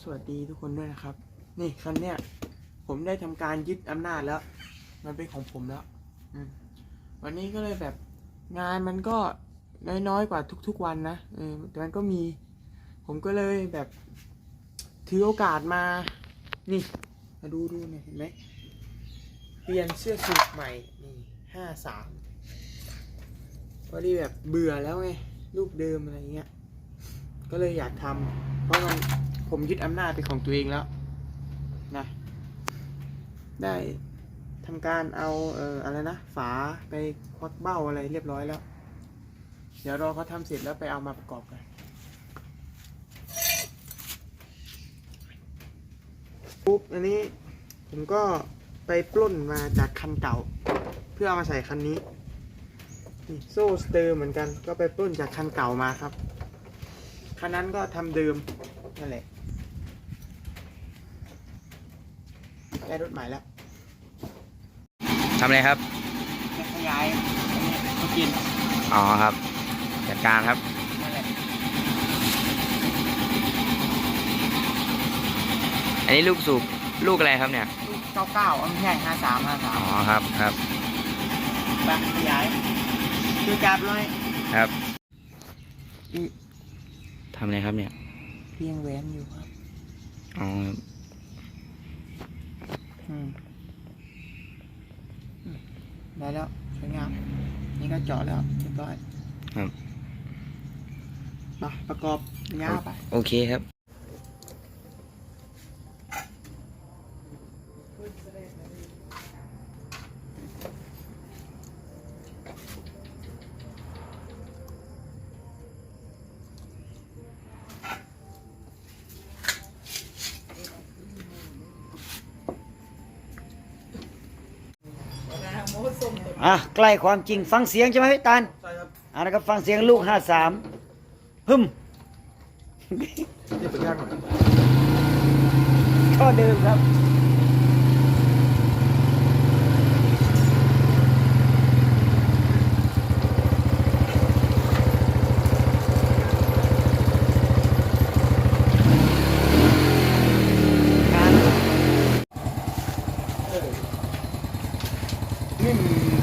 สวัสดีทุกคนด้วยนะครับ นี่คันเนี้ยผมได้ทำการยึดอำนาจแล้ว มันเป็นของผมแล้วอืวันนี้ก็เลยแบบงานมันก็น้อยๆกว่าทุกๆวันนะเออแต่มันก็มี ผมก็เลยแบบถือโอกาสมา นี่มาดูดูหน่อยเห็นไหมเปลี่ยนเสื้อสูทใหม่นี่ห้าสามพอดีแบบเบื่อแล้วไงรูปเดิมอะไรเงี้ย ก็เลยอยากทำเพราะมันผมยึดอำนาจเป็นของตัวเองแล้วนะได้ทำการเอาเอ่ออะไรนะฝาไปควักเบ้าอะไรเรียบร้อยแล้ว เดี๋ยวรอเขาทำเสร็จแล้วไปเอามาประกอบกันปุ๊บอันนี้ผมก็ไปปล้นมาจากคันเก่า เพื่อเอามาใส่คันนี้นี่โซ่สเตอร์เหมือนกันก็ไปปล้นจากคันเก่ามาครับ คันนั้นก็ทำเดิมนั่นแหละได้รถใหม่แล้วทำอะไรครับจะขยายมากินอ๋อครับ จัดการครับนั่นแหละอันนี้ลูกสูบลูกอะไรครับเนี่ยลูกเก้าเก้าอันแค่ห้าสามห้าสามอ๋อครับครับไปขยายคือจับเลยครับอืมทำอะไรครับเนี่ยเพียงแหวนอยู่ครับอ๋ออืมอืมได้แล้วสวยงาม นี่ก็เจาะแล้วเรียบร้อยครับมาประกอบยาวไป โอเคครับ อะใกล้ความจริงฟังเสียงใช่ไหมพี่ตาลใช่ครับอะนะครับฟังเสียงลูกห้าสามฮึมนี่เป็นยากหน่อยก็เดิมครับ Mimi